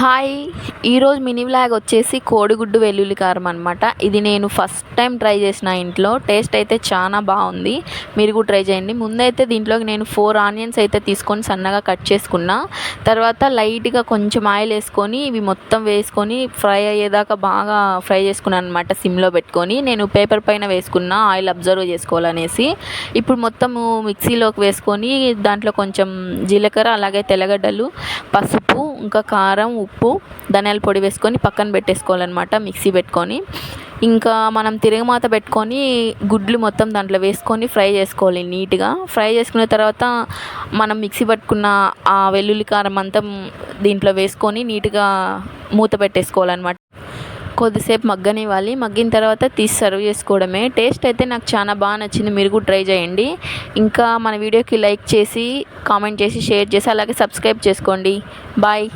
Hi. ఈరోజు mini vlog వచ్చేసి కోడిగుడ్డు వెల్లుల్లి కారం అనమాట ఇది నేను ఫస్ట్ టైం ట్రై చేసిన ఇంట్లో. టేస్ట్ అయితే చాలా బాగుంది. మీరు కూడా ట్రై చేయండి. ముందైతే దీంట్లోకి నేను ఫోర్ ఆనియన్స్ అయితే తీసుకొని సన్నగా కట్ చేసుకున్నా. తర్వాత లైట్గా కొంచెం ఆయిల్ వేసుకొని ఇవి మొత్తం వేసుకొని ఫ్రై అయ్యేదాకా బాగా ఫ్రై చేసుకున్నాను అనమాట సిమ్లో పెట్టుకొని. నేను పేపర్ పైన వేసుకున్న ఆయిల్ అబ్జర్వ్ చేసుకోవాలనేసి. ఇప్పుడు మొత్తము మిక్సీలోకి వేసుకొని దాంట్లో కొంచెం జీలకర్ర అలాగే తెల్లగడ్డలు పసుపు ఇంకా కారం ఉప్పు ధనియాల పొడి వేసుకొని పక్కన పెట్టేసుకోవాలన్నమాట మిక్సీ పెట్టుకొని. ఇంకా మనం తిరగమాత పెట్టుకొని గుడ్లు మొత్తం దాంట్లో వేసుకొని ఫ్రై చేసుకోవాలి నీట్గా. ఫ్రై చేసుకున్న తర్వాత మనం మిక్సీ పట్టుకున్న ఆ వెల్లుల్లి కారం అంతా దీంట్లో వేసుకొని నీట్గా మూత పెట్టేసుకోవాలన్నమాట. కొద్దిసేపు మగ్గనివ్వాలి. మగ్గిన తర్వాత తీసి సర్వ్ చేసుకోవడమే. టేస్ట్ అయితే నాకు చాలా బాగా నచ్చింది. మీరు కూడా ట్రై చేయండి. ఇంకా మన వీడియోకి లైక్ చేసి కామెంట్ చేసి షేర్ చేసి అలాగే సబ్స్క్రైబ్ చేసుకోండి. బాయ్.